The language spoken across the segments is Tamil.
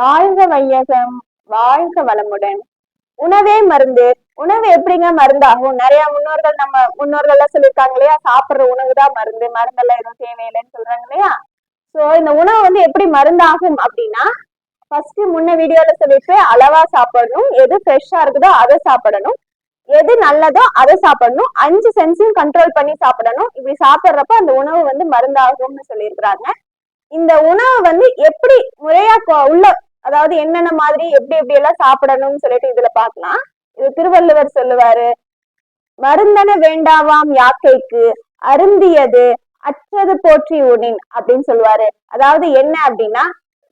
வாழ்க வையகம் வாழ்க வளமுடன். உணவே மருந்து. உணவு எப்படிங்க மருந்தாகும்? நிறைய முன்னோர்கள் நம்ம முன்னோர்கள் எல்லாம் சொல்லியிருக்காங்க இல்லையா? சாப்பிடுற உணவு தான் மருந்து. மருந்தெல்லாம் எதுவும் தேவையில்லைன்னு சொல்றாங்க இல்லையா? சோ இந்த உணவு வந்து எப்படி மருந்தாகும் அப்படின்னா ஃபர்ஸ்ட் முன்ன வீடியோல சொல்லிட்டு அளவா சாப்பிடணும். எது ஃப்ரெஷ்ஷா இருக்குதோ அதை சாப்பிடணும். எது நல்லதோ அதை சாப்பிடணும். அஞ்சு சென்ஸையும் கண்ட்ரோல் பண்ணி சாப்பிடணும். இப்படி சாப்பிடுறப்ப அந்த உணவு வந்து மருந்தாகும்னு சொல்லியிருக்கிறாங்க. இந்த உணவு வந்து எப்படி முறையா உள்ள அதாவது என்னென்ன மாதிரி எப்படி எப்படி எல்லாம் சாப்பிடணும்னு சொல்லிட்டு இதுல பாக்கலாம் இது திருவள்ளுவர் சொல்லுவாரு மருந்தன வேண்டாவாம் யாக்கைக்கு அருந்தியது அற்றது போற்றி உணின் அப்படின்னு சொல்லுவாரு. அதாவது என்ன அப்படின்னா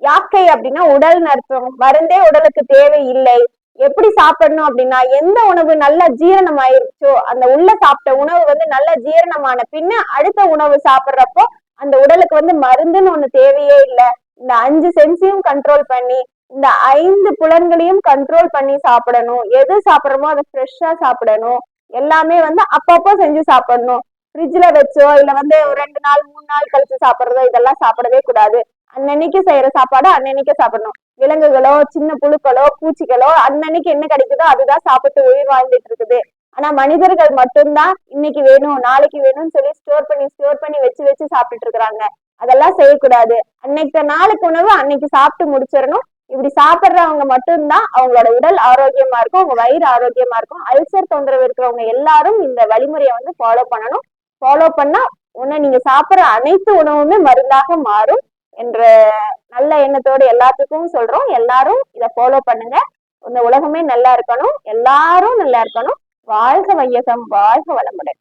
யாக்கை அப்படின்னா உடல் நர்த்தம் மருந்தே உடலுக்கு தேவை இல்லை எப்படி சாப்பிடணும் அப்படின்னா எந்த உணவு நல்லா ஜீரணம் ஆயிருச்சோ அந்த உள்ள சாப்பிட்ட உணவு வந்து நல்லா ஜீரணமான பின்ன அடுத்த உணவு சாப்பிடுறப்போ அந்த உடலுக்கு வந்து மருந்துன்னு ஒண்ணு தேவையே இல்லை. இந்த அஞ்சு சென்ஸையும் கண்ட்ரோல் பண்ணி இந்த ஐந்து புலன்களையும் கண்ட்ரோல் பண்ணி சாப்பிடணும். எது சாப்பிடுறோமோ அதை ஃப்ரெஷ்ஷா சாப்பிடணும். எல்லாமே வந்து அப்பப்போ செஞ்சு சாப்பிடணும். ஃப்ரிட்ஜ்ல வச்சோ இல்ல வந்து ஒரு ரெண்டு நாள் மூணு நாள் கழிச்சு சாப்பிடுறதோ இதெல்லாம் சாப்பிடவே கூடாது. அன்னன்னைக்கு செய்யற சாப்பாடு அன்னன்னைக்கு சாப்பிடணும். விலங்குகளோ சின்ன புழுக்களோ பூச்சிகளோ அன்னன்னைக்கு என்ன கிடைக்குதோ அதுதான் சாப்பிட்டு உயிர் வாழ்ந்துட்டு இருக்குது. ஆனா மனிதர்கள் மட்டும்தான் இன்னைக்கு வேணும் நாளைக்கு வேணும்னு சொல்லி ஸ்டோர் பண்ணி ஸ்டோர் பண்ணி வச்சு வச்சு சாப்பிட்டுட்டு இருக்கிறாங்க. அதெல்லாம் செய்யக்கூடாது. அன்னைக்கு நாளுக்கு உணவு அன்னைக்கு சாப்பிட்டு முடிச்சிடணும். இப்படி சாப்பிட்றவங்க மட்டும்தான் அவங்களோட உடல் ஆரோக்கியமா இருக்கும் அவங்க வயிறு ஆரோக்கியமா இருக்கும். அல்சர் தொந்தரவு இருக்கிறவங்க எல்லாரும் இந்த வழிமுறையை வந்து ஃபாலோ பண்ணணும். ஃபாலோ பண்ணா உன்னை நீங்க சாப்பிட்ற அனைத்து உணவுமே மருந்தாக மாறும் என்ற நல்ல எண்ணத்தோடு எல்லாத்துக்கும் சொல்றோம். எல்லாரும் இதை ஃபாலோ பண்ணுங்க. இந்த உலகமே நல்லா இருக்கணும். எல்லாரும் நல்லா இருக்கணும். வாழ்க வையகம். வாழ்க வளமுடன்.